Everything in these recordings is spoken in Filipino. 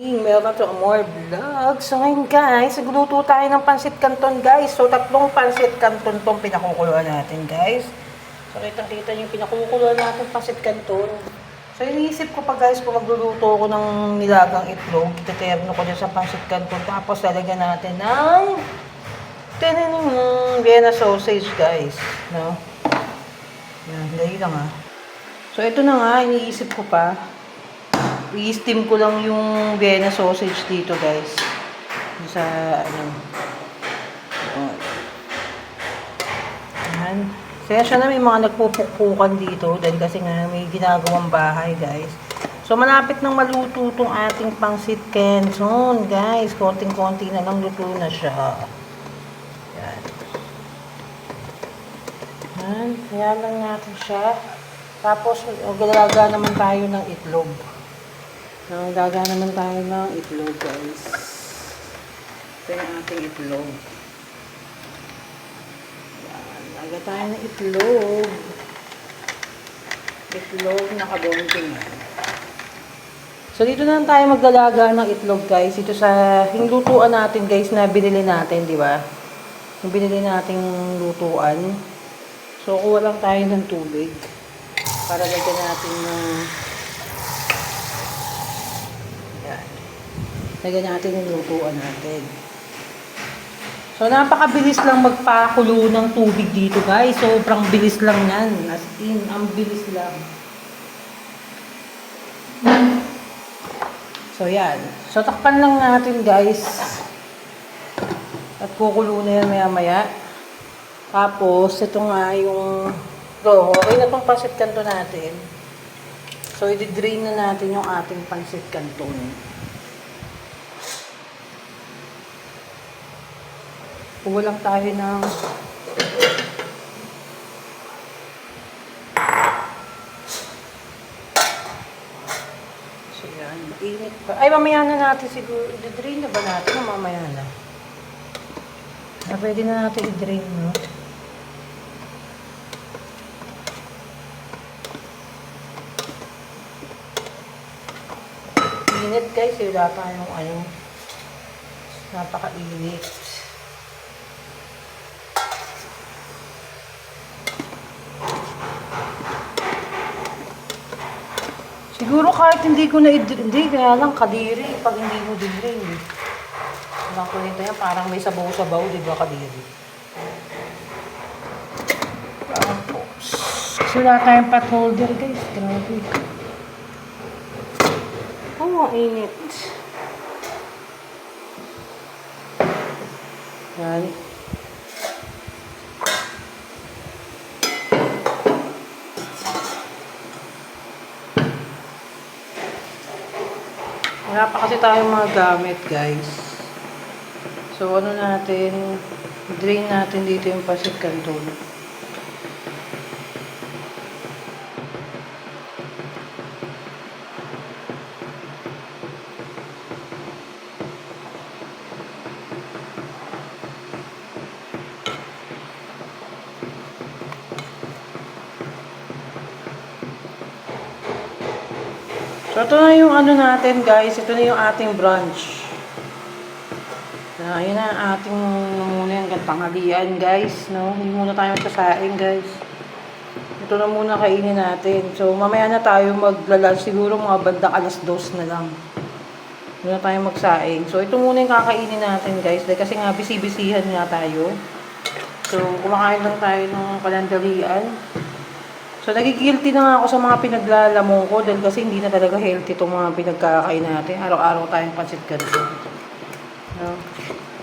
Welcome to more vlog. So ngayon guys, nagluto tayo ng pansit canton guys. So tatlong pansit canton tong pinakukuluan natin guys. So kitang kita yung pinakukuluan natin pansit canton. So iniisip ko pa guys kung magluluto ako ng nilagang itlog. Iteterno ko dyan sa pansit canton. Tapos lalagyan natin ng tinaning Vienna sausage guys. No? Yan, dali lang ah. So ito na nga, iniisip ko pa. I-steam ko lang yung Vienna sausage dito, guys. Sa, ano. Oh. Ayan. Kaya siya na may mga nagpupukpukan dito dahil kasi nga may ginagawang bahay, guys. So, malapit nang maluto itong ating pangsit Quezon, guys. Konting-konti na lang luto na siya. Yan. Yan. Kaya lang natin siya. Tapos, galaga naman tayo ng itlog. Nanggaga naman tayo ng itlog, guys. Ito yung ating itlog. Yan. Laga tayo ng itlog. Itlog na kabonting. So, dito na tayo maglalaga ng itlog, guys. Ito sa yung lutuan natin, guys, na binili natin, di ba? Yung binili nating lutuan. So, kuha lang tayo ng tubig para lagyan natin ng Lagyan natin yung lutuan natin. So, napakabilis lang magpakulo ng tubig dito, guys. Sobrang bilis lang yan. As in, ang bilis lang. So, yan. So, takpan lang natin, guys. At kukulo na yan maya-maya. Tapos, ito nga yung... Go, okay na itong pansit kanto natin. So, i-drain na natin yung ating pansit canton. Kuha lang tayo ng. Init pa. Ay, mamaya na natin siguro. I-drain na ba natin o mamaya na? Ah, pwede na natin i-drain, no? Init guys, wala tayong ano. Napaka-init. Siguro kahit hindi ko na hindi, kaya lang kadiri pag hindi mo dinrain. Eh. Walang kwenta yan, parang may sabaw-sabaw, di ba kadiri? Tapos, kasi wala tayong pot holder guys, grabe. Oh, init. Yan. Wala pa kasi tayong mga gamit, guys. So, ano natin, drain natin dito yung pasit canton. Ito na yung ano natin, guys. Ito na yung ating brunch. So, ayun na ang ating muna yung tanghalian, guys. No? Hindi muna tayo magkasaing, guys. Ito na muna kainin natin. So, mamaya na tayo maglalunch. Siguro mga bandang alas dos na lang. Doon na tayo magsaing. So, ito muna yung kakainin natin, guys. Dahil kasi nga, bisibisihan nga tayo. So, kumakain lang tayo ng kalandalian. So, nagigilty na nga ako sa mga pinaglalamong ko dahil kasi hindi na talaga healthy itong mga pinagkakain natin. Araw-araw tayong pansit ganito. No?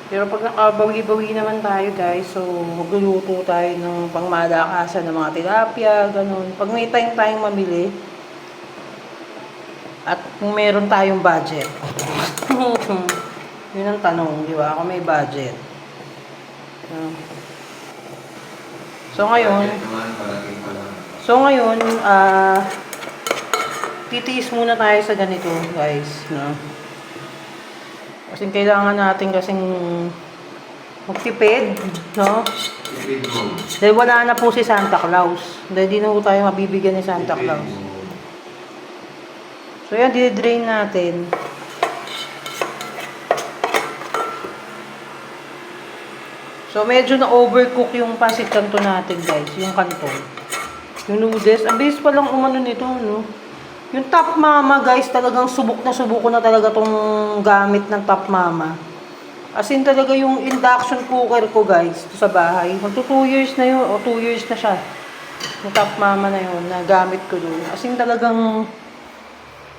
Pero pag nakabawi-bawi naman tayo guys, so magluluto tayo ng pangmalakasan ng mga tilapia, ganun. Pag may time tayong mamili, at kung meron tayong budget. Yun ang tanong, di ba? Kung may budget. No? So ngayon, Budget naman. So, ngayon, ah, uh, titiis muna tayo sa ganito, guys, no? Kasi kailangan natin kasing magtipid, no? Dahil wala na po si Santa Claus. Dahil di na po tayo mabibigyan ni Santa Claus. So, yan, didrain natin. So, medyo na-overcook yung pasit kanto natin, guys. Yung kanton. Yung noodles. Ang bilis pa lang umano nito, no? Yung Top Mama, guys, talagang subok na subok ko na talaga tong gamit ng Top Mama. As in talaga yung induction cooker ko, guys, sa bahay. Magto 2 years na yun, o 2 years na siya. Yung Top Mama na yun, na gamit ko doon. As in talagang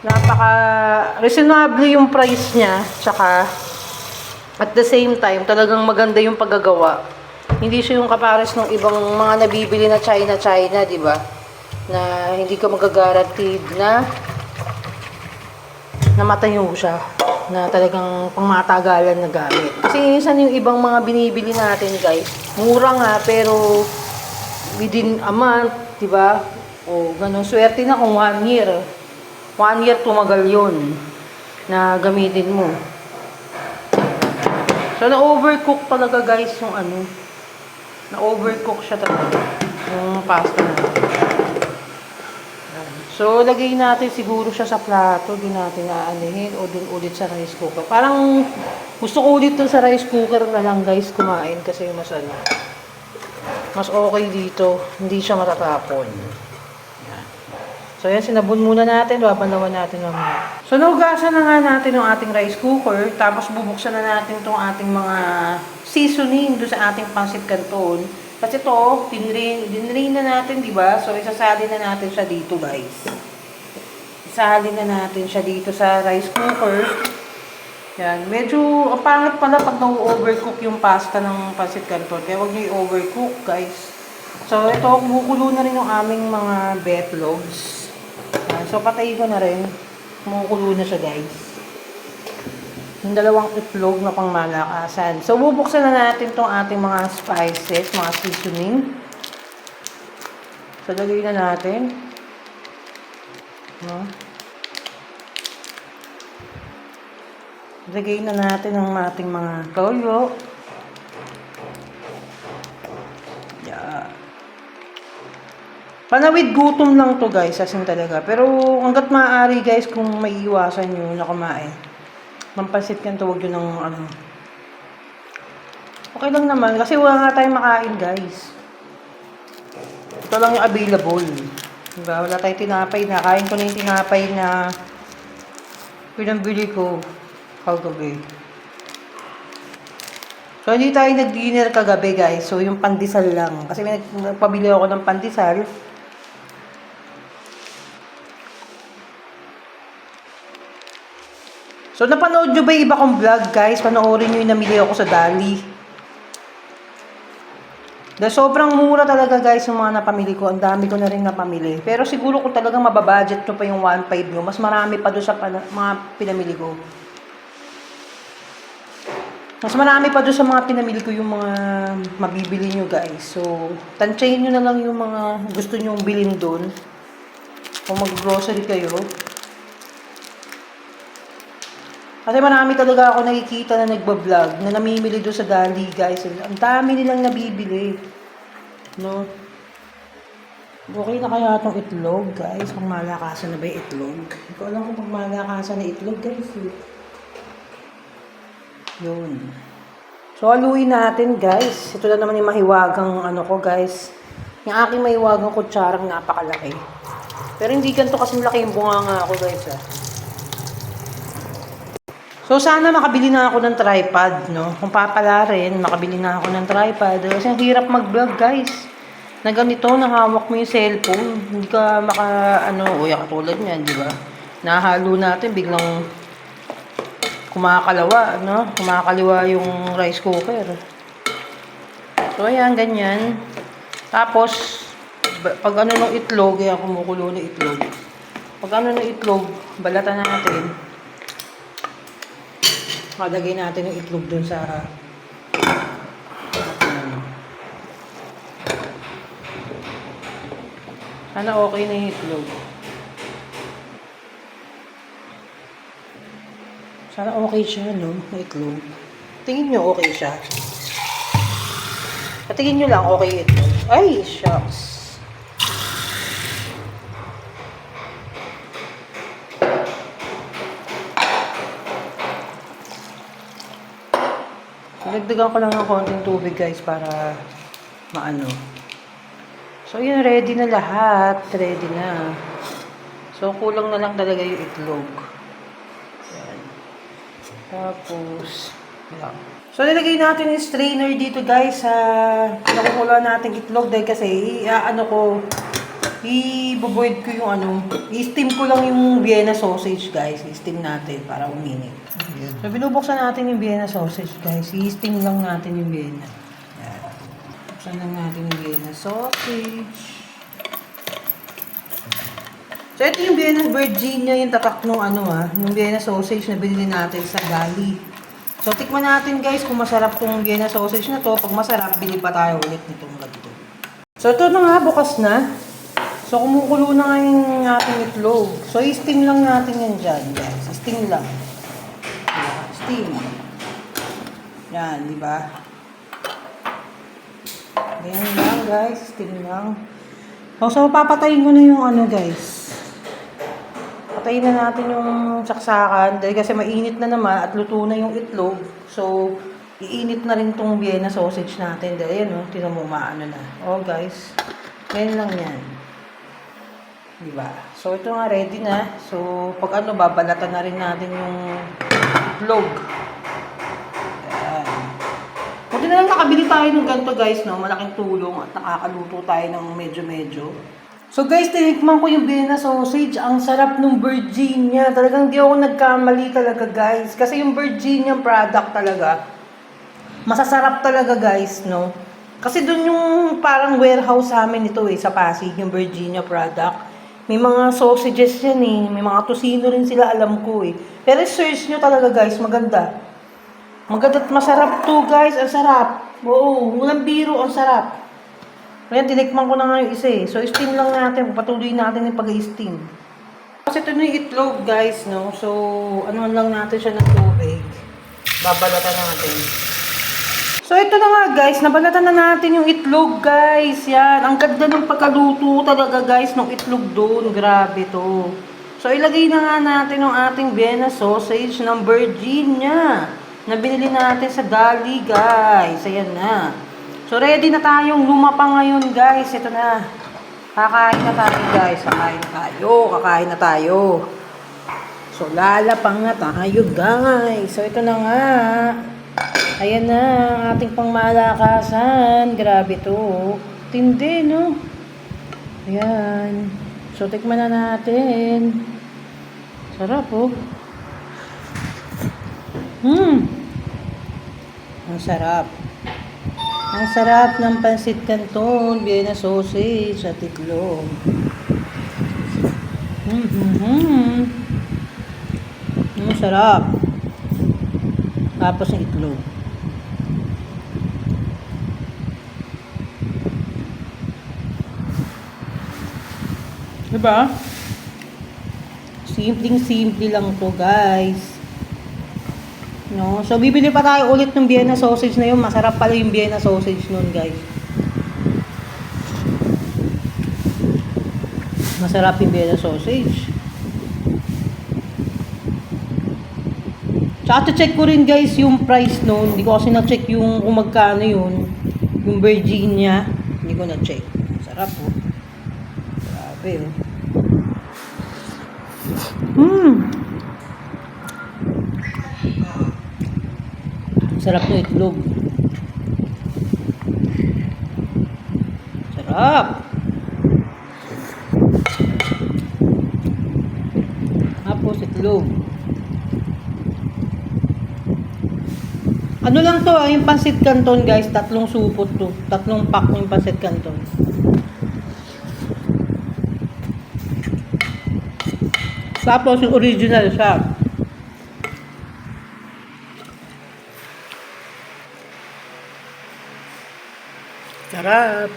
napaka reasonable yung price niya, tsaka at the same time, talagang maganda yung paggagawa. Hindi siya yung kapares ng ibang mga nabibili na China-China, di ba? Na hindi ka magagaranteed na namatayo siya na talagang pangmatagalan na gamit. Kasi minsan yung ibang mga binibili natin, guys, mura nga, pero within a month, di ba? O ganun, swerte na kung one year. One year tumagal yun na gamitin mo. So, na-overcook talaga guys yung ano. Na-overcook siya talaga. Yung pasta. Yan. So, lagay natin siguro siya sa plato. Di natin aanihin o dun ulit sa rice cooker. Parang gusto ko ulit sa rice cooker na lang guys kumain kasi mas ano. Mas okay dito. Hindi siya matatapon. So, yan, sinabon muna natin. Babanawan natin mamaya. So, nugasan na nga natin yung ating rice cooker. Tapos, bubuksan na natin itong ating mga seasoning doon sa ating pancit canton. Kasi ito, dinrain, dinrain na natin, di ba? So, isasali na natin siya dito, guys. Isali na natin siya dito sa rice cooker. Yan. Medyo, ang pangit pala pag na-overcook yung pasta ng pancit canton. Kaya huwag niyo i-overcook, guys. So, ito, kumukulo na rin yung aming mga betlogs. Yan. So, patay ko na rin. Kumukulo na siya, guys. Yung dalawang itlog na pang malakasan. So, bubuksan na natin tong ating mga spices, mga seasoning. So, lagay na natin. No? Lagay na natin ang ating mga toyo. Panawid gutom lang to guys, asin talaga. Pero hanggat maaari guys, kung may iwasan nyo na kumain, mampasit yan to, huwag yun ng ano. Okay lang naman, kasi wala nga tayong makain guys. Ito lang yung available. Diba? Wala tayong tinapay na. Kain ko na yung tinapay na pinambili ko kagabi. So, hindi tayo nag-dinner kagabi, guys. So, yung pandesal lang. Kasi may nag- nagpabili ako ng pandesal. So, napanood nyo ba yung iba kong vlog, guys? Panoorin nyo yung namili ako sa Dali. Dahil sobrang mura talaga, guys, yung mga napamili ko. Ang dami ko na rin napamili. Pero siguro kung talagang mababudget nyo pa yung 1.5 nyo, mas marami pa doon sa pana- mga pinamili ko. Mas marami pa doon sa mga pinamili ko yung mga mabibili nyo guys. So, tansyahin nyo na lang yung mga gusto nyo bilhin doon. Kung mag-grocery kayo. Kasi marami talaga ako nakikita na nagbablog na namimili doon sa Dali guys. Ang dami nilang nabibili. No? Okay na kaya itong itlog guys? Kung malakasan na ba yung itlog? Hindi ko alam kung pag malakasan na itlog guys. Yun. So, haluin natin, guys. Ito na naman yung mahiwagang ano ko, guys. Yung aking mahiwagang kutsarang napakalaki. Pero hindi ganito kasing laki yung bunganga ako, guys, ah. So, sana makabili na ako ng tripod, no? Kung papala rin, makabili na ako ng tripod. Kasi ang hirap mag-vlog, guys. Na ganito, nahawak mo yung cellphone. Hindi ka maka, ano, uya katulad niyan, di ba? Nahalo natin, biglang kumakalawa, no? Kumakaliwa yung rice cooker. So, ayan, ganyan. Tapos, pag ano ng itlog, yan, kumukulo ng itlog. Pag ano ng itlog, balatan natin. Malagay natin yung itlog dun sa. Sana okay na yung itlog. Sana okay siya, no? Yung itlog. Tingin nyo okay siya. Patingin nyo lang okay itlog. Ay, shucks. Dagdagan ko lang ng konting tubig guys para maano. So yun, ready na lahat. Ready na. So kulang na lang talaga yung itlog. Yan. Tapos, yan. So nilagay natin yung strainer dito guys sa nakukuha natin itlog dahil kasi ano ko i-boil ko yung ano, i-steam ko lang yung Vienna sausage guys. I-steam natin para uminit. So binubuksan natin yung Vienna sausage guys. I-steam lang natin yung Vienna. Yan. Buksan lang natin yung Vienna sausage. So ito yung Vienna Virginia, yung tatak nung ano ah, yung Vienna sausage na binili natin sa Gali. So tikman natin guys kung masarap tong Vienna sausage na to. Pag masarap, bili pa tayo ulit nitong ganito. So ito na nga, bukas na. So kumukulo na yung ating itlog. So i-steam lang natin yan dyan guys. Steam lang. Steam. Yan, di ba? Ganyan lang guys, steam lang. Oh, so papatayin ko na yung ano guys. Patayin na natin yung saksakan dahil kasi mainit na naman at luto na yung itlog. So, iinit na rin tong Vienna sausage natin. Dahil yan, oh, tinan maano na. Oh, guys. Ganyan lang yan. Diba? So, ito nga ready na. So, pag ano, babalatan na rin natin yung. Ayan. Buti na lang nakabili tayo ng ganito guys, no? Malaking tulong at nakakaluto tayo ng medyo-medyo. So guys, tinikman ko yung Vienna sausage. Ang sarap ng Virginia. Talagang di ako nagkamali talaga guys. Kasi yung Virginia product talaga, masasarap talaga guys, no? Kasi dun yung parang warehouse sa amin ito eh, sa Pasig, yung Virginia product. May mga sausages yan eh. May mga tosino rin sila, alam ko eh. Pero search nyo talaga guys, maganda. Maganda at masarap to guys, ang sarap. Oo, walang biro, ang sarap. Kaya tinikman ko na nga yung isa eh. So, steam lang natin. Patuloy natin yung pag-steam. Kasi ito na yung itlog, guys, no? So, ano lang natin siya ng tubig. Babalatan natin. So, ito na nga, guys. Nabalatan na natin yung itlog, guys. Yan. Ang ganda ng pagkaluto talaga, guys, ng itlog doon. Grabe to. So, ilagay na nga natin yung ating Vienna sausage ng Virginia na binili natin sa Dali, guys. Ayan na. So, ready na tayong lumapa ngayon, guys. Ito na. Kakain na tayo, guys. Kakain na tayo. Kakain na tayo. So, lalapang na tayo, guys. So, ito na nga. Ayan na, ang ating pangmalakasan. Grabe to. Tindi, no? Ayan. So, tikman na natin. Sarap, oh. Hmm. Ang sarap. Ang sarap ng pansit canton, Vienna sausage at itlog. Mm-hmm. Ang sarap. Tapos ang itlog. Diba? Simpleng-simple lang to guys. No? So, bibili pa tayo ulit ng Vienna sausage na yun. Masarap pala yung Vienna sausage nun, guys. Masarap yung Vienna sausage. Tsaka check ko rin, guys, yung price nun. Hindi ko kasi na-check yung kung magkano yun. Yung Virginia. Hindi ko na-check. Sarap, oh. Grabe, oh. Hmm. Sarap ng itlog. Sarap. Tapos itlog. Ano lang to, ah, yung pansit canton guys, tatlong supot to. Tatlong pack yung pansit canton. Tapos yung original siya. Sarap.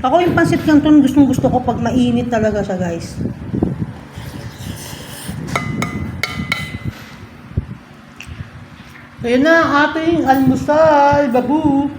Ako yung pansit canton gustong gusto ko pag mainit talaga siya guys. So yun na ating almusal, babu.